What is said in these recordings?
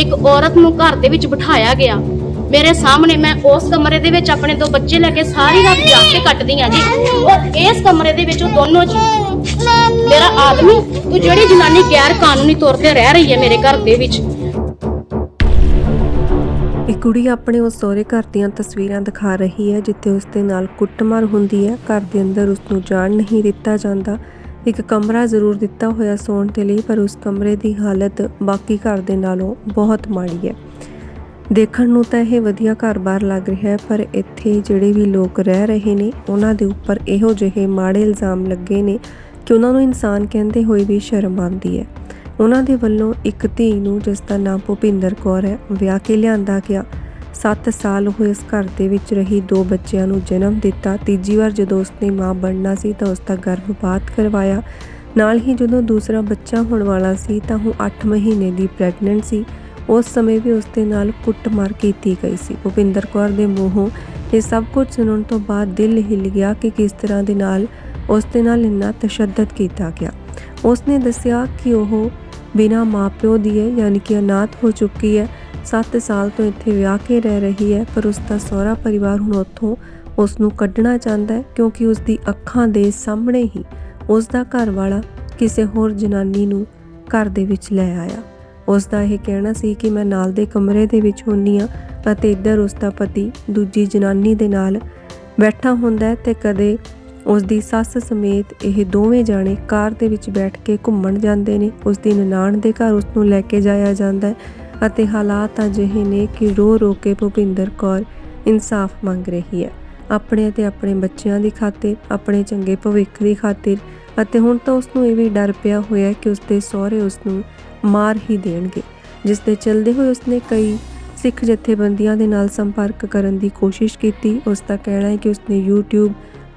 ਇੱਕ ਔਰਤ ਨੂੰ ਘਰ ਦੇ ਵਿੱਚ ਬਿਠਾਇਆ ਗਿਆ। ਮੇਰੇ ਸਾਹਮਣੇ ਮੈਂ ਉਸ ਕਮਰੇ ਦੇ ਵਿੱਚ ਆਪਣੇ ਦੋ ਬੱਚੇ ਲੈ ਕੇ ਸਾਰੀ ਰਾਤ ਜਾਗ ਕੇ ਕੱਟਦੀ ਆ ਜੀ। ਔਰ ਇਸ ਕਮਰੇ ਦੇ ਵਿੱਚ ਉਹ ਦੋਨੋਂ ਜੀ। ਮੇਰਾ ਆਦਮੀ ਉਹ ਜਿਹੜੀ ਜਨਾਨੀ ਗੈਰ ਕਾਨੂੰਨੀ ਤੌਰ ਤੇ ਰਹਿ ਰਹੀ ਹੈ ਮੇਰੇ ਘਰ ਦੇ ਵਿੱਚ। ਇੱਕ ਕੁੜੀ ਆਪਣੇ ਉਸ ਸਹੁਰੇ ਘਰ ਦੀਆਂ ਤਸਵੀਰਾਂ ਦਿਖਾ ਰਹੀ ਹੈ, ਜਿੱਥੇ ਉਸ ਦੇ ਨਾਲ ਕੁੱਟਮਾਰ ਹੁੰਦੀ ਹੈ। ਘਰ ਦੇ ਅੰਦਰ ਉਸ ਨੂੰ ਜਾਣ ਨਹੀਂ ਦਿੱਤਾ ਜਾਂਦਾ। ਇੱਕ ਕਮਰਾ ਜ਼ਰੂਰ ਦਿੱਤਾ ਹੋਇਆ ਸੌਣ ਦੇ ਲਈ, ਪਰ ਉਸ ਕਮਰੇ ਦੀ ਹਾਲਤ ਬਾਕੀ ਘਰ ਦੇ ਨਾਲੋਂ ਬਹੁਤ ਮਾੜੀ ਹੈ। ਦੇਖਣ ਨੂੰ ਤਾਂ ਇਹ ਵਧੀਆ ਘਰ-ਬਾਰ ਲੱਗ ਰਿਹਾ ਹੈ, ਪਰ ਇੱਥੇ ਜਿਹੜੇ ਵੀ ਲੋਕ ਰਹਿ ਰਹੇ ਨੇ, ਉਹਨਾਂ ਦੇ ਉੱਪਰ ਇਹੋ ਜਿਹੇ ਮਾੜੇ ਇਲਜ਼ਾਮ ਲੱਗੇ ਨੇ ਕਿ ਉਹਨਾਂ ਨੂੰ ਇਨਸਾਨ ਕਹਿੰਦੇ ਹੋਏ ਵੀ ਸ਼ਰਮ ਆਉਂਦੀ ਹੈ। ਉਹਨਾਂ ਦੇ ਵੱਲੋਂ ਇੱਕ ਧੀ ਨੂੰ ਜਿਸ ਦਾ ਨਾਮ ਭੁਪਿੰਦਰ ਕੌਰ ਹੈ, ਵਿਆਹ ਕੇ ਲਿਆਂਦਾ ਗਿਆ। 7 ਸਾਲ ਹੋਏ ਇਸ ਘਰ ਦੇ ਵਿੱਚ ਰਹੀ, ਦੋ ਬੱਚਿਆਂ ਨੂੰ ਜਨਮ ਦਿੱਤਾ। ਤੀਜੀ ਵਾਰ ਜਦੋਂ ਉਸਨੇ ਮਾਂ ਬਣਨਾ ਸੀ ਤਾਂ ਉਸ ਦਾ ਗਰਭਪਾਤ ਕਰਵਾਇਆ। ਨਾਲ ਹੀ ਜਦੋਂ ਦੂਸਰਾ ਬੱਚਾ ਹੋਣ ਵਾਲਾ ਸੀ ਤਾਂ ਉਹ 8 ਮਹੀਨੇ ਦੀ ਪ੍ਰੈਗਨੈਂਟ ਸੀ। ਉਸ ਸਮੇਂ ਵੀ ਉਸ ਦੇ ਨਾਲ ਕੁੱਟਮਾਰ ਕੀਤੀ ਗਈ ਸੀ। ਭੁਪਿੰਦਰ ਕੌਰ ਦੇ ਮੂੰਹੋਂ ਇਹ ਸਭ ਕੁਝ ਸੁਣਨ ਤੋਂ ਬਾਅਦ ਦਿਲ ਹਿੱਲ ਗਿਆ ਕਿ ਕਿਸ ਤਰ੍ਹਾਂ ਦੇ ਨਾਲ ਉਸ ਦੇ ਨਾਲ ਇੰਨਾ ਤਸ਼ੱਦਦ ਕੀਤਾ ਗਿਆ। ਉਸ ਨੇ ਦੱਸਿਆ ਕਿ ਉਹ ਬਿਨਾਂ ਮਾਪਿਓ ਦੀ ਹੈ, ਯਾਨੀ ਕਿ ਅਨਾਥ ਹੋ ਚੁੱਕੀ ਹੈ। 7 ਸਾਲ ਤੋਂ ਇੱਥੇ ਵਿਆਹ ਕੇ ਰਹਿ ਰਹੀ ਹੈ, ਪਰ ਉਸ ਦਾ ਸਹੁਰਾ ਪਰਿਵਾਰ ਹੁਣ ਉੱਥੋਂ ਉਸ ਨੂੰ ਕੱਢਣਾ ਚਾਹੁੰਦਾ ਹੈ ਕਿਉਂਕਿ ਉਸ ਦੀ ਅੱਖਾਂ ਦੇ ਸਾਹਮਣੇ ਹੀ ਉਸ ਦਾ ਘਰ ਵਾਲਾ ਕਿਸੇ ਹੋਰ ਜਨਾਨੀ ਨੂੰ ਘਰ ਦੇ ਵਿੱਚ ਲੈ ਆਇਆ। ਉਸ ਦਾ ਇਹ ਕਹਿਣਾ ਸੀ ਕਿ ਮੈਂ ਨਾਲ ਦੇ ਕਮਰੇ ਦੇ ਵਿੱਚ ਹੁੰਨੀ ਆ ਅਤੇ ਇੱਧਰ ਉਸ ਦਾ ਪਤੀ ਦੂਜੀ ਜਨਾਨੀ ਦੇ ਨਾਲ ਬੈਠਾ ਹੁੰਦਾ ਹੈ ਤੇ ਕਦੇ ਉਸ ਦੀ ਸੱਸ ਸਮੇਤ ਇਹ ਦੋਵੇਂ ਜਾਣੇ ਕਾਰ ਦੇ ਵਿੱਚ ਬੈਠ ਕੇ ਘੁੰਮਣ ਜਾਂਦੇ ਨੇ। ਉਸ ਦੀ ਨਨਾਣ ਦੇ ਘਰ ਉਸ ਨੂੰ ਲੈ ਕੇ ਜਾਇਆ ਜਾਂਦਾ ਹੈ। ਅਤੇ ਹਾਲਾਤ ਅਜਿਹੇ ਨੇ ਕਿ ਰੋ ਰੋ ਕੇ ਭੁਪਿੰਦਰ ਕੌਰ ਇਨਸਾਫ ਮੰਗ ਰਹੀ ਹੈ। ਆਪਣੇ ਅਤੇ ਆਪਣੇ ਬੱਚਿਆਂ ਦੀ ਖਾਤਰ, ਆਪਣੇ ਚੰਗੇ ਭਵਿੱਖ ਦੀ ਖਾਤਰ ਅਤੇ ਹੁਣ ਤਾਂ ਉਸ ਨੂੰ ਇਹ ਵੀ ਡਰ ਪਿਆ ਹੋਇਆ ਕਿ ਉਸ ਦੇ ਸਹੁਰੇ ਉਸ ਨੂੰ ਮਾਰ ਹੀ ਦੇਣਗੇ ਜਿਸ ਦੇ ਚਲਦੇ ਹੋਏ ਉਸਨੇ ਕਈ ਸਿੱਖ ਜਥੇਬੰਦੀਆਂ ਦੇ ਨਾਲ ਸੰਪਰਕ ਕਰਨ ਦੀ ਕੋਸ਼ਿਸ਼ ਕੀਤੀ। ਉਸ ਦਾ ਕਹਿਣਾ ਹੈ ਕਿ ਉਸਨੇ YouTube,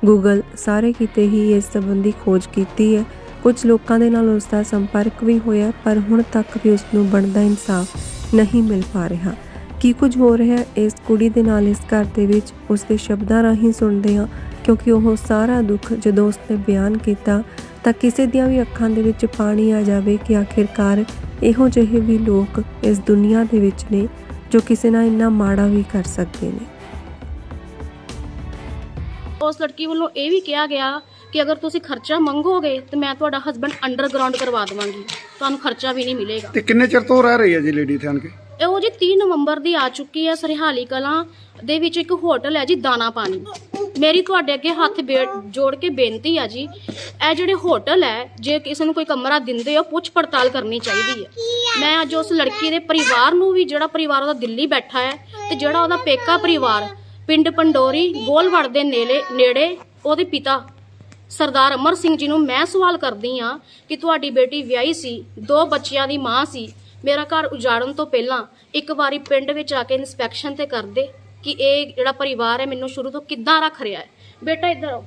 Google ਸਾਰੇ ਕਿਤੇ ਹੀ ਇਸ ਸੰਬੰਧੀ ਖੋਜ ਕੀਤੀ ਹੈ। ਕੁਝ ਲੋਕਾਂ ਦੇ ਨਾਲ ਉਸ ਦਾ ਸੰਪਰਕ ਵੀ ਹੋਇਆ, ਪਰ ਹੁਣ ਤੱਕ ਵੀ ਉਸ ਨੂੰ ਬਣਦਾ ਇਨਸਾਫ ਨਹੀਂ ਮਿਲ ਪਾ ਰਿਹਾ। ਕੀ ਕੁਝ ਹੋ ਰਿਹਾ ਇਸ ਕੁੜੀ ਦੇ ਨਾਲ ਇਸ ਘਰ ਦੇ ਵਿੱਚ ਉਸ ਦੇ ਸ਼ਬਦਾਂ ਰਾਹੀਂ ਸੁਣਦੇ ਹਾਂ, ਕਿਉਂਕਿ ਉਹ ਸਾਰਾ ਦੁੱਖ ਜਦੋਂ ਉਸਨੇ ਬਿਆਨ ਕੀਤਾ, ਤਾਂ ਕਿਸੇ ਦੀਆਂ ਵੀ ਅੱਖਾਂ ਦੇ ਵਿੱਚ ਪਾਣੀ ਆ ਜਾਵੇ ਕਿ ਆਖਿਰਕਾਰ ਇਹੋ ਜਿਹੇ ਵੀ ਲੋਕ ਇਸ ਦੁਨੀਆ ਦੇ ਵਿੱਚ ਨੇ ਜੋ ਕਿਸੇ ਨਾਲ ਇੰਨਾ ਮਾੜਾ ਵੀ ਕਰ ਸਕਦੇ ਨੇ। ਉਸ ਲੜਕੀ ਵੱਲੋਂ ਇਹ ਵੀ ਕਿਹਾ ਗਿਆ ਕਿ ਅਗਰ ਤੁਸੀਂ ਖਰਚਾ ਮੰਗੋਗੇ ਤੇ ਮੈਂ ਤੁਹਾਡਾ ਹਸਬੰਡ ਅੰਡਰਗਰਾਉਂਡ ਕਰਵਾ ਦੇਵਾਂਗੀ। ਤੁਹਾਨੂੰ ਖਰਚਾ ਵੀ ਨਹੀਂ ਮਿਲੇਗਾ। ਤੇ ਕਿੰਨੇ ਚਿਰ ਤੋਂ ਰਹਿ ਰਹੀ ਹੈ ਜੀ ਲੇਡੀ ਇੱਥੇ ਆਣ ਕੇ? ਇਹ ਉਹ ਜੀ 30 ਨਵੰਬਰ ਦੀ ਆ ਚੁੱਕੀ ਹੈ ਸਰਹਾਲੀ ਕਲਾਂ ਦੇ ਵਿੱਚ ਇੱਕ ਹੋਟਲ ਹੈ ਜੀ ਦਾਣਾ ਪਾਣੀ। ਮੇਰੀ ਤੁਹਾਡੇ ਅੱਗੇ ਹੱਥ ਬੇ- ਜੋੜ ਕੇ ਬੇਨਤੀ ਆ ਜੀ ਇਹ ਜਿਹੜੇ ਹੋਟਲ ਹੈ ਜੇ ਕਿਸੇ ਨੂੰ ਕੋਈ ਕਮਰਾ ਦਿੰਦੇ ਹੋ ਪੁੱਛ ਪੜਤਾਲ ਕਰਨੀ ਚਾਹੀਦੀ ਹੈ। ਮੈਂ ਅੱਜ ਉਸ ਲੜਕੀ ਦੇ ਪਰਿਵਾਰ ਨੂੰ ਵੀ ਜਿਹੜਾ ਪਰਿਵਾਰ ਉਹਦਾ ਦਿੱਲੀ ਬੈਠਾ ਹੈ ਤੇ ਜਿਹੜਾ ਉਹਦਾ ਪੇਕਾ ਪਰਿਵਾਰ ਪਿੰਡ ਪੰਡੋਰੀ ਗੋਲਵੜ ਦੇ ਨੇੜੇ ਨੇੜੇ ਉਹਦੇ ਪਿਤਾ ਸਰਦਾਰ ਅਮਰ ਸਿੰਘ ਜੀ ਨੂੰ ਮੈਂ ਸਵਾਲ ਕਰਦੀ ਆ ਕਿ ਤੁਹਾਡੀ ਬੇਟੀ ਵਿਆਹੀ ਸੀ ਦੋ ਬੱਚਿਆਂ ਦੀ ਮਾਂ ਸੀ ਮੇਰਾ ਘਰ ਉਜਾੜਨ ਤੋਂ ਪਹਿਲਾਂ ਇੱਕ ਵਾਰੀ ਪਿੰਡ ਵਿੱਚ ਆ ਕੇ ਇਨਸਪੈਕਸ਼ਨ ਤੇ ਕਰਦੇ ਕਿ ਇਹ ਜਿਹੜਾ ਪਰਿਵਾਰ ਹੈ ਮੈਨੂੰ ਸ਼ੁਰੂ ਤੋਂ ਕਿੱਦਾਂ ਰੱਖ ਰਿਹਾ ਹੈ? ਬੇਟਾ ਇੱਧਰ ਆਓ।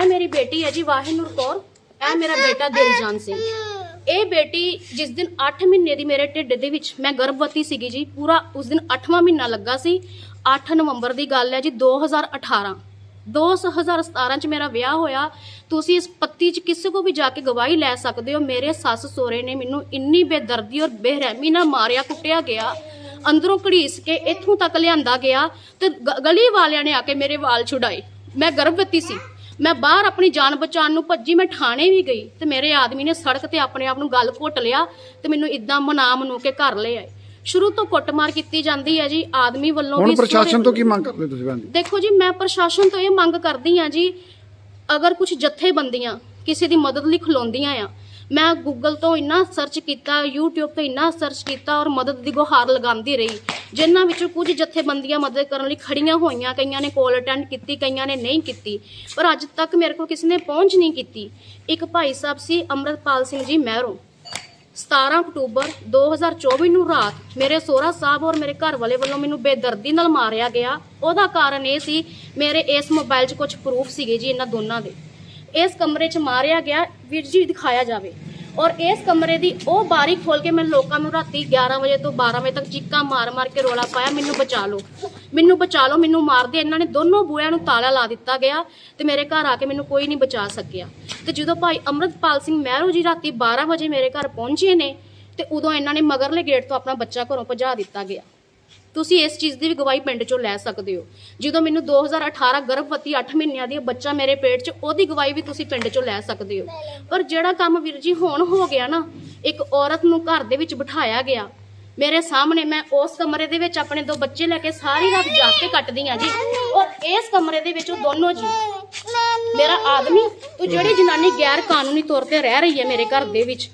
ਇਹ ਮੇਰੀ ਬੇਟੀ ਹੈ ਜੀ ਵਾਹਿਨੂਰ ਕੌਰ। ਇਹ ਮੇਰਾ ਬੇਟਾ ਦਿਲਜਾਨ ਸਿੰਘ। ਇਹ ਬੇਟੀ ਜਿਸ ਦਿਨ 8 ਮਹੀਨੇ ਦੀ ਮੇਰੇ ਢਿੱਡ ਦੇ ਵਿੱਚ ਮੈਂ ਗਰਭਵਤੀ ਸੀਗੀ ਜੀ ਪੂਰਾ ਉਸ ਦਿਨ 8ਵਾਂ ਮਹੀਨਾ ਲੱਗਾ ਸੀ। 8 ਨਵੰਬਰ ਦੀ ਗੱਲ ਹੈ ਜੀ 2018 2017 ਚ ਮੇਰਾ ਵਿਆਹ ਹੋਇਆ, ਤੁਸੀਂ ਇਸ ਪੱਤੀ ਚ ਕਿਸੇ ਕੋ ਵੀ ਜਾ ਕੇ ਗਵਾਹੀ ਲੈ ਸਕਦੇ ਹੋ। ਮੇਰੇ ਸੱਸ ਸੋਰੇ ਨੇ ਮੈਨੂੰ ਇੰਨੀ ਬੇਦਰਦੀ ਔਰ ਬੇਰਹਿਮੀ ਨਾਲ ਮਾਰਿਆ, ਕੁੱਟਿਆ ਗਿਆ। ਅੰਦਰੋਂ ਘੜੀਸ ਕੇ ਇੱਥੋਂ ਤੱਕ ਲਿਆਂਦਾ ਗਿਆ ਤੇ ਗ- ਗਲੀ ਵਾਲਿਆਂ ਨੇ ਆ ਕੇ ਮੇਰੇ ਵਾਲ ਛੁਡਾਏ। ਮੈਂ ਗਰਭਵਤੀ ਸੀ। ਮੈਂ ਬਾਹਰ ਆਪਣੀ ਜਾਨ ਬਚਾਉਣ ਨੂੰ ਭੱਜੀ, ਮੈਂ ਥਾਣੇ ਵੀ ਗਈ ਤੇ ਮੇਰੇ ਆਦਮੀ ਨੇ ਸੜਕ ਤੇ ਆਪਣੇ ਆਪ ਨੂੰ ਗੱਲ ਘੁੱਟ ਲਿਆ ਤੇ ਮੈਨੂੰ ਇਦਾਂ ਮਨਾ ਮਨੂ ਕੇ ਘਰ ਲੈ ਆਏ। ਸ਼ੁਰੂ ਤੋਂ ਕੁੱਟਮਾਰ ਕੀਤੀ ਜਾਂਦੀ ਹੈ ਜੀ ਆਦਮੀ ਵੱਲੋਂ ਹੁਣ ਵੀ ਪ੍ਰਸ਼ਾਸਨ ਤੋਂ ਕੀ ਮੰਗ ਕਰਦੇ ਤੁਸੀਂ ਭੈਣ ਜੀ? ਦੇਖੋ ਜੀ ਮੈਂ ਪ੍ਰਸ਼ਾਸਨ ਤੋਂ ਇਹ ਮੰਗ ਕਰਦੀ ਆ ਜੀ ਅਗਰ ਕੁਝ ਜਥੇਬੰਦੀਆਂ ਕਿਸੇ ਦੀ ਮਦਦ ਲਈ ਖਲੋਂਦੀਆਂ ਆ ਮੈਂ ਗੂਗਲ ਤੋਂ ਇੰਨਾ ਸਰਚ ਕੀਤਾ YouTube ਤੋਂ ਇੰਨਾ ਸਰਚ ਕੀਤਾ ਔਰ ਮਦਦ ਦੀ ਗੁਹਾਰ ਲਗਾਉਂਦੀ ਰਹੀ ਜਿਨ੍ਹਾਂ ਵਿੱਚੋਂ ਕੁਝ ਜਥੇਬੰਦੀਆਂ ਮਦਦ ਕਰਨ ਲਈ ਖੜੀਆਂ ਹੋਈਆਂ ਕਈਆਂ ਨੇ ਕਾਲ ਅਟੈਂਡ ਕੀਤੀ ਕਈਆਂ ਨੇ ਨਹੀਂ ਕੀਤੀ ਪਰ ਅੱਜ ਤੱਕ ਮੇਰੇ ਕੋਲ ਕਿਸੇ ਨੇ ਪਹੁੰਚ ਨਹੀਂ ਕੀਤੀ। ਇੱਕ ਭਾਈ ਸਾਹਿਬ ਸੀ ਅੰਮ੍ਰਿਤਪਾਲ ਸਿੰਘ ਜੀ ਮਹਿਰੋਂ। 17 ਅਕਤੂਬਰ 2024 ਨੂੰ ਰਾਤ ਮੇਰੇ ਸੋਹਰਾ ਸਾਹਿਬ ਔਰ ਮੇਰੇ ਘਰ ਵਾਲੇ ਵੱਲੋਂ ਮੈਨੂੰ ਬੇਦਰਦੀ ਨਾਲ ਮਾਰਿਆ ਗਿਆ। ਉਹਦਾ ਕਾਰਨ ਇਹ ਸੀ, ਮੇਰੇ ਇਸ ਮੋਬਾਈਲ 'ਚ ਕੁਝ ਪ੍ਰੂਫ ਸੀਗੇ ਜੀ ਇਹਨਾਂ ਦੋਨਾਂ ਦੇ। ਇਸ ਕਮਰੇ 'ਚ ਮਾਰਿਆ ਗਿਆ, ਵੀਰ ਜੀ ਦਿਖਾਇਆ ਜਾਵੇ। ਔਰ ਇਸ ਕਮਰੇ ਦੀ ਉਹ ਬਾਰੀ ਖੋਲ ਕੇ ਮੈਂ ਲੋਕਾਂ ਨੂੰ ਰਾਤੀ 11 ਵਜੇ ਤੋਂ 12 ਵਜੇ ਤੱਕ ਚੀਕਾਂ ਮਾਰ-ਮਾਰ ਕੇ ਰੋਲਾ ਪਾਇਆ, ਮੈਨੂੰ ਬਚਾ ਲਓ। ਮੈਨੂੰ ਬਚਾ ਲਓ, ਮੈਨੂੰ ਮਾਰਦੇ। ਇਹਨਾਂ ਨੇ ਦੋਨੋਂ ਬੂਹਿਆਂ ਨੂੰ ਤਾਲਾ ਲਾ ਦਿੱਤਾ ਗਿਆ ਤੇ ਮੇਰੇ ਘਰ ਆ ਕੇ ਮੈਨੂੰ ਕੋਈ ਨਹੀਂ ਬਚਾ ਸਕਿਆ। ਤੇ ਜਦੋਂ ਭਾਈ ਅੰਮ੍ਰਿਤਪਾਲ ਸਿੰਘ ਮਹਿਰੂ ਜੀ ਰਾਤੀ 12 ਵਜੇ ਮੇਰੇ ਘਰ ਪਹੁੰਚੇ ਨੇ ਤੇ ਉਦੋਂ ਇਹਨਾਂ ਨੇ ਮਗਰਲੇ ਗੇਟ ਤੋਂ ਆਪਣਾ ਬੱਚਾ ਘਰੋਂ ਭਜਾ ਦਿੱਤਾ ਗਿਆ। ਤੁਸੀਂ ਇਸ ਚੀਜ਼ ਦੀ ਵੀ ਗਵਾਹੀ ਪਿੰਡ ਚੋਂ ਲੈ ਸਕਦੇ ਹੋ। ਜਦੋਂ ਮੈਨੂੰ 2018 ਗਰਭਵਤੀ 8 ਮਹੀਨਿਆਂ ਦੀ ਬੱਚਾ ਮੇਰੇ ਪੇਟ 'ਚ, ਉਹਦੀ ਗਵਾਹੀ ਵੀ ਤੁਸੀਂ ਪਿੰਡ ਚੋਂ ਲੈ ਸਕਦੇ ਹੋ। ਪਰ ਜਿਹੜਾ ਕੰਮ ਵੀਰ ਜੀ ਹੁਣ ਹੋ ਗਿਆ ਨਾ, ਇੱਕ ਔਰਤ ਨੂੰ ਘਰ ਦੇ ਵਿੱਚ ਬਿਠਾਇਆ ਗਿਆ, ਮੇਰੇ ਸਾਹਮਣੇ ਮੈਂ ਉਸ ਕਮਰੇ ਦੇ ਵਿੱਚ ਆਪਣੇ ਦੋ ਬੱਚੇ ਲੈ ਕੇ ਸਾਰੀ ਰਾਤ ਜਾਗ ਕੇ ਕੱਟਦੀ ਆ ਜੀ। ਔਰ ਇਸ ਕਮਰੇ ਦੇ ਵਿੱਚ, ਉਹ ਦੋਨੋਂ ਜੀ। ਮੇਰਾ ਆਦਮੀ ਤੇ ਜਿਹੜੀ ਜਨਾਨੀ ਗੈਰ ਕਾਨੂੰਨੀ ਤੌਰ ਤੇ ਰਹਿ ਰਹੀ ਹੈ ਮੇਰੇ ਘਰ ਦੇ ਵਿੱਚ,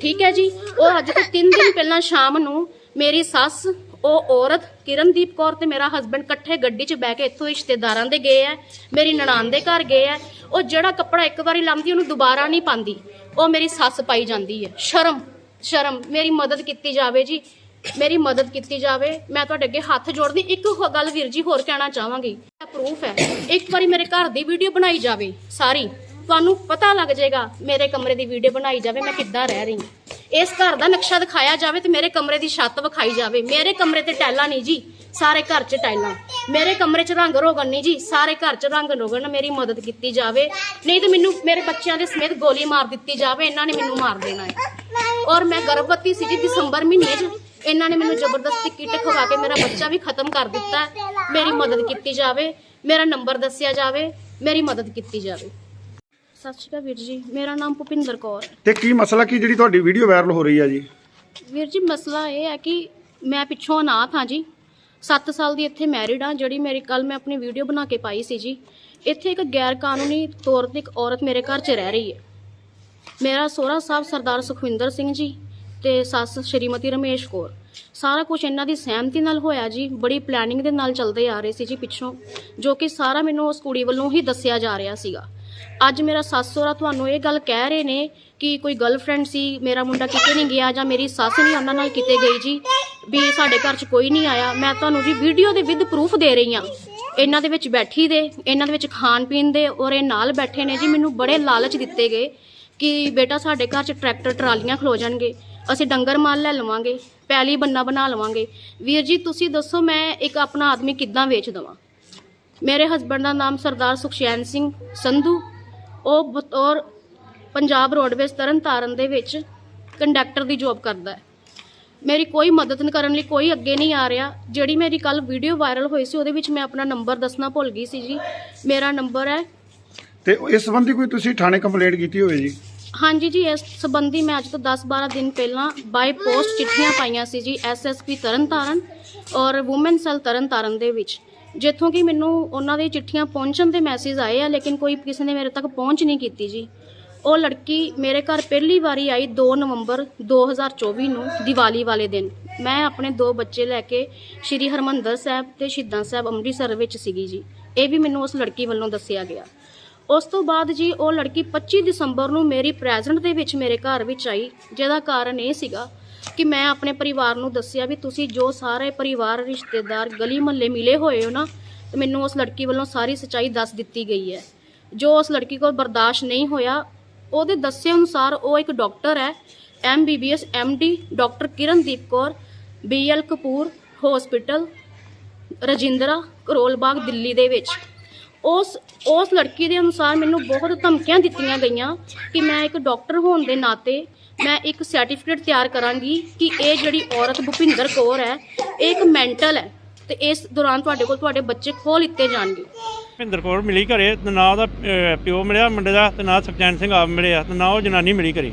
ਠੀਕ ਹੈ ਜੀ? ਉਹ ਅੱਜ ਤੋਂ 3 ਦਿਨ ਪਹਿਲਾਂ ਸ਼ਾਮ ਨੂੰ ਮੇਰੀ ਸੱਸ ਉਹ ਔਰਤ ਕਿਰਨਦੀਪ ਕੌਰ ਤੇ ਮੇਰਾ ਹਸਬੰਡ ਇਕੱਠੇ ਗੱਡੀ 'ਚ ਬਹਿ ਕੇ ਇੱਥੋਂ ਰਿਸ਼ਤੇਦਾਰਾਂ ਦੇ ਗਏ ਆ ਮੇਰੀ ਨਨਾਣ ਦੇ ਘਰ ਗਏ ਆ ਉਹ ਜਿਹੜਾ ਕੱਪੜਾ ਇੱਕ ਵਾਰੀ ਲਾਉਂਦੀ ਉਹਨੂੰ ਦੁਬਾਰਾ ਨਹੀਂ ਪਾਉਂਦੀ ਉਹ ਮੇਰੀ ਸੱਸ ਪਾਈ ਜਾਂਦੀ ਹੈ ਸ਼ਰਮ ਸ਼ਰਮ, ਮੇਰੀ ਮਦਦ ਕੀਤੀ ਜਾਵੇ ਜੀ। ਮੇਰੀ ਮਦਦ ਕੀਤੀ ਜਾਵੇ। ਮੈਂ ਤੁਹਾਡੇ ਅੱਗੇ ਹੱਥ ਜੋੜਦੀ। ਇੱਕ ਗੱਲ ਵੀਰ ਜੀ ਹੋਰ ਕਹਿਣਾ ਚਾਹਾਂਗੀ। ਪ੍ਰੂਫ ਹੈ ਇੱਕ ਵਾਰੀ ਮੇਰੇ ਘਰ ਦੀ ਵੀਡੀਓ ਬਣਾਈ ਜਾਵੇ ਸਾਰੀ। ਤੁਹਾਨੂੰ ਪਤਾ ਲੱਗ ਜਾਏਗਾ ਮੇਰੇ ਕਮਰੇ ਦੀ ਵੀਡੀਓ ਬਣਾਈ ਜਾਵੇ ਮੈਂ ਕਿੱਦਾਂ ਰਹਿ ਰਹੀ ਹਾਂ। ਇਸ ਘਰ ਦਾ ਨਕਸ਼ਾ ਦਿਖਾਇਆ ਜਾਵੇ ਤੇ ਮੇਰੇ ਕਮਰੇ ਦੀ ਛੱਤ ਵਿਖਾਈ ਜਾਵੇ। ਮੇਰੇ ਕਮਰੇ ਤੇ ਟਾਈਲਾਂ ਨਹੀਂ ਜੀ, ਸਾਰੇ ਘਰ 'ਚ ਟਾਈਲਾਂ ਮੇਰੇ ਕਮਰੇ 'ਚ ਰੰਗ ਰੋਗਨ ਨਹੀਂ ਜੀ, ਸਾਰੇ ਘਰ 'ਚ ਰੰਗ ਰੋਗਨ ਮੇਰੀ ਮਦਦ ਕੀਤੀ ਜਾਵੇ। ਨਹੀਂ ਤੇ ਮੈਨੂੰ ਮੇਰੇ ਬੱਚਿਆਂ ਦੇ ਸਮੇਤ ਗੋਲੀ ਮਾਰ ਦਿੱਤੀ ਜਾਵੇ, ਇਹਨਾਂ ਨੇ ਮੈਨੂੰ ਮਾਰ ਦੇਣਾ ਹੈ। ਔਰ ਮੈਂ ਗਰਭਵਤੀ ਸੀ ਜੀ ਦਸੰਬਰ ਮਹੀਨੇ 'ਚ, ਇਹਨਾਂ ਨੇ ਮੈਨੂੰ ਜ਼ਬਰਦਸਤੀ ਕਿੱਟ ਖਵਾ ਕੇ ਮੇਰਾ ਬੱਚਾ ਵੀ ਖਤਮ ਕਰ ਦਿੱਤਾ ਮੇਰੀ ਮਦਦ ਕੀਤੀ ਜਾਵੇ, ਮੇਰਾ ਨੰਬਰ ਦੱਸਿਆ ਜਾਵੇ, ਮੇਰੀ ਮਦਦ ਕੀਤੀ ਜਾਵੇ। ਸਤਿ ਸ਼੍ਰੀ ਅਕਾਲ ਵੀਰ ਜੀ ਮੇਰਾ ਨਾਮ ਭੁਪਿੰਦਰ ਕੌਰ ਹੈ। ਤੇ ਕੀ ਮਸਲਾ ਕੀ ਜਿਹੜੀ ਤੁਹਾਡੀ ਵੀਡੀਓ ਵਾਇਰਲ ਹੋ ਰਹੀ ਹੈ ਜੀ? ਵੀਰ ਜੀ ਮਸਲਾ ਇਹ ਹੈ ਕਿ ਮੈਂ ਪਿੱਛੋਂ ਅਨਾਥ ਹਾਂ ਜੀ। 7 ਸਾਲ ਦੀ ਇੱਥੇ ਮੈਰਿਡ ਹਾਂ ਜਿਹੜੀ ਮੇਰੀ ਕੱਲ ਮੈਂ ਆਪਣੀ ਵੀਡੀਓ ਬਣਾ ਕੇ ਪਾਈ ਸੀ ਜੀ। ਇੱਥੇ ਇੱਕ ਗੈਰ ਕਾਨੂੰਨੀ ਤੌਰ ਤੇ ਇੱਕ ਔਰਤ ਮੇਰੇ ਘਰ 'ਚ ਰਹਿ ਰਹੀ ਹੈ। ਮੇਰਾ ਸੋਹਰਾ ਸਾਹਿਬ ਸਰਦਾਰ ਸੁਖਵਿੰਦਰ ਸਿੰਘ ਜੀ ਤੇ ਸੱਸ ਸ਼੍ਰੀਮਤੀ ਰਮੇਸ਼ ਕੌਰ। ਸਾਰਾ ਕੁਝ ਇਹਨਾਂ ਦੀ ਸਹਿਮਤੀ ਨਾਲ ਹੋਇਆ ਜੀ ਬੜੀ ਪਲੈਨਿੰਗ ਦੇ ਨਾਲ ਚੱਲਦੇ ਆ ਰਹੇ ਸੀ ਜੀ ਪਿੱਛੋਂ ਜੋ ਕਿ ਸਾਰਾ ਮੈਨੂੰ ਉਸ ਕੁੜੀ ਵੱਲੋਂ ਹੀ ਦੱਸਿਆ ਜਾ ਰਿਹਾ ਸੀਗਾ। ਅੱਜ ਮੇਰਾ ਸੱਸ ਸਹੁਰਾ ਤੁਹਾਨੂੰ ਇਹ ਗੱਲ ਕਹਿ ਰਹੇ ਨੇ ਕਿ ਕੋਈ ਗਰਲਫ੍ਰੈਂਡ ਸੀ, ਮੇਰਾ ਮੁੰਡਾ ਕਿਤੇ ਨਹੀਂ ਗਿਆ ਜਾਂ ਮੇਰੀ ਸੱਸ ਨਹੀਂ ਉਹਨਾਂ ਨਾਲ ਕਿਤੇ ਗਈ ਜੀ, ਵੀ ਸਾਡੇ ਘਰ 'ਚ ਕੋਈ ਨਹੀਂ ਆਇਆ। ਮੈਂ ਤੁਹਾਨੂੰ ਜੀ ਵੀਡੀਓ ਦੇ ਵਿਦ ਪ੍ਰੂਫ ਦੇ ਰਹੀ ਹਾਂ। ਇਹਨਾਂ ਦੇ ਵਿੱਚ ਬੈਠੀ ਦੇ, ਇਹਨਾਂ ਦੇ ਵਿੱਚ ਖਾਣ ਪੀਣ ਦੇ ਔਰ ਇਹ ਨਾਲ ਬੈਠੇ ਨੇ ਜੀ, ਮੈਨੂੰ ਬੜੇ ਲਾਲਚ ਦਿੱਤੇ ਗਏ ਕਿ ਬੇਟਾ ਸਾਡੇ ਘਰ 'ਚ ਟਰੈਕਟਰ ਟਰਾਲੀਆਂ ਖਲੋ ਜਾਣਗੇ, ਅਸੀਂ ਡੰਗਰ ਮਾਲ ਲੈ ਲਵਾਂਗੇ, ਪੈਲੀ ਬੰਨਾ ਬਣਾ ਲਵਾਂਗੇ। ਵੀਰ ਜੀ, ਤੁਸੀਂ ਦੱਸੋ ਮੈਂ ਇੱਕ ਆਪਣਾ ਆਦਮੀ ਕਿੱਦਾਂ ਵੇਚ ਦਵਾਂ? ਮੇਰੇ ਹਸਬੰਡ ਦਾ ਨਾਮ ਸਰਦਾਰ ਸੁਖਸ਼ੈਨ ਸਿੰਘ ਸੰਧੂ ਉਹ ਬਤੌਰ ਪੰਜਾਬ ਰੋਡਵੇਜ਼ ਤਰਨਤਾਰਨ ਦੇ ਵਿੱਚ ਕੰਡਕਟਰ ਦੀ ਜੌਬ ਕਰਦਾ ਹੈ। ਮੇਰੀ ਕੋਈ ਮਦਦ ਕਰਨ ਲਈ ਕੋਈ ਅੱਗੇ ਨਹੀਂ ਆ ਰਿਹਾ। ਜਿਹੜੀ ਮੇਰੀ ਕੱਲ ਵੀਡੀਓ ਵਾਇਰਲ ਹੋਈ ਸੀ ਉਹਦੇ ਵਿੱਚ ਮੈਂ ਆਪਣਾ ਨੰਬਰ ਦੱਸਣਾ ਭੁੱਲ ਗਈ ਸੀ ਜੀ। ਮੇਰਾ ਨੰਬਰ ਹੈ ਤੇ ਇਸ ਸੰਬੰਧੀ ਕੋਈ ਤੁਸੀਂ ਥਾਣੇ ਕੰਪਲੇਂਟ ਕੀਤੀ ਹੋਵੇ ਜੀ? ਹਾਂਜੀ ਜੀ ਇਸ ਸੰਬੰਧੀ ਮੈਂ ਅੱਜ ਤੋਂ 10-12 ਦਿਨ ਪਹਿਲਾਂ ਬਾਈ ਪੋਸਟ ਚਿੱਠੀਆਂ ਪਾਈਆਂ ਸੀ ਜੀ ਐਸਐਸਪੀ ਤਰਨਤਾਰਨ ਔਰ ਔਮਨ ਸੈਲ ਤਰਨਤਾਰਨ ਦੇ ਵਿੱਚ। ਜਿੱਥੋਂ ਕਿ ਮੈਨੂੰ ਉਹਨਾਂ ਦੀ ਚਿੱਠੀਆਂ ਪਹੁੰਚਣ ਦੇ ਮੈਸੇਜ ਆਏ ਆ, ਲੇਕਿਨ ਕੋਈ ਕਿਸੇ ਨੇ ਮੇਰੇ ਤੱਕ ਪਹੁੰਚ ਨਹੀਂ ਕੀਤੀ ਜੀ। ਉਹ ਲੜਕੀ ਮੇਰੇ ਘਰ ਪਹਿਲੀ ਵਾਰੀ ਆਈ 2 ਨਵੰਬਰ 2024 ਨੂੰ, ਦੀਵਾਲੀ ਵਾਲੇ ਦਿਨ। ਮੈਂ ਆਪਣੇ ਦੋ ਬੱਚੇ ਲੈ ਕੇ ਸ਼੍ਰੀ ਹਰਮੰਦਰ ਸਾਹਿਬ ਤੇ ਸ਼ਹੀਦਾਂ ਸਾਹਿਬ ਅੰਮ੍ਰਿਤਸਰ ਵਿੱਚ ਸੀਗੀ ਜੀ। ਇਹ ਵੀ ਮੈਨੂੰ ਉਸ ਲੜਕੀ ਵੱਲੋਂ ਦੱਸਿਆ ਗਿਆ। ਉਸ ਤੋਂ ਬਾਅਦ ਜੀ ਉਹ ਲੜਕੀ 25 ਦਸੰਬਰ ਨੂੰ ਮੇਰੀ ਪ੍ਰੈਜ਼ੈਂਟ ਦੇ ਵਿੱਚ ਮੇਰੇ ਘਰ ਵਿੱਚ ਆਈ, ਜਿਹਦਾ ਕਾਰਨ ਇਹ ਸੀਗਾ ਕਿ ਮੈਂ ਆਪਣੇ ਪਰਿਵਾਰ ਨੂੰ ਦੱਸਿਆ ਵੀ ਤੁਸੀਂ ਜੋ ਸਾਰੇ ਪਰਿਵਾਰ, ਰਿਸ਼ਤੇਦਾਰ ਗਲੀ ਮੁਹੱਲੇ ਮਿਲੇ ਹੋਏ ਹੋ ਨਾ, ਤੇ ਮੈਨੂੰ ਉਸ ਲੜਕੀ ਵੱਲੋਂ ਸਾਰੀ ਸੱਚਾਈ ਦੱਸ ਦਿੱਤੀ ਗਈ ਹੈ। ਜੋ ਉਸ ਲੜਕੀ ਕੋਲ ਬਰਦਾਸ਼ਤ ਨਹੀਂ ਹੋਇਆ, ਉਹਦੇ ਦੱਸੇ ਅਨੁਸਾਰ ਉਹ ਇੱਕ ਡਾਕਟਰ ਹੈ MBBS MD doctor Kirandeep Kaur BL Kapoor hospital Rajindra Karol Bagh Delhi ਦੇ ਵਿੱਚ। ਉਸ ਉਸ ਲੜਕੀ ਦੇ ਅਨੁਸਾਰ ਮੈਨੂੰ ਬਹੁਤ ਧਮਕੀਆਂ ਦਿੱਤੀਆਂ ਗਈਆਂ ਕਿ ਮੈਂ ਇੱਕ ਡਾਕਟਰ ਹੋਣ ਦੇ ਨਾਤੇ ਮੈਂ ਇੱਕ ਸਰਟੀਫਿਕੇਟ ਤਿਆਰ ਕਰਾਂਗੀ ਕਿ ਇਹ ਜਿਹੜੀ ਔਰਤ ਭੁਪਿੰਦਰ ਕੌਰ ਹੈ ਇਹ ਇੱਕ ਮੈਂਟਲ ਹੈ ਤੇ ਇਸ ਦੌਰਾਨ ਤੁਹਾਡੇ ਕੋਲ ਤੁਹਾਡੇ ਬੱਚੇ ਖੋਹ ਲਿੱਤੇ ਜਾਣਗੇ। ਭਿੰਦਰ ਕੌਰ ਮਿਲੀ ਘਰੇ ਤੇ ਨਾ ਉਹਦਾ ਅਹ, ਪਿਓ ਮਿਲਿਆ ਮੁੰਡੇ ਦਾ ਤੇ ਨਾ ਸੁਖਚੈਨ ਸਿੰਘ ਆਪ ਮਿਲਿਆ ਤੇ ਨਾ ਉਹ ਜਨਾਨੀ ਮਿਲੀ ਘਰੇ।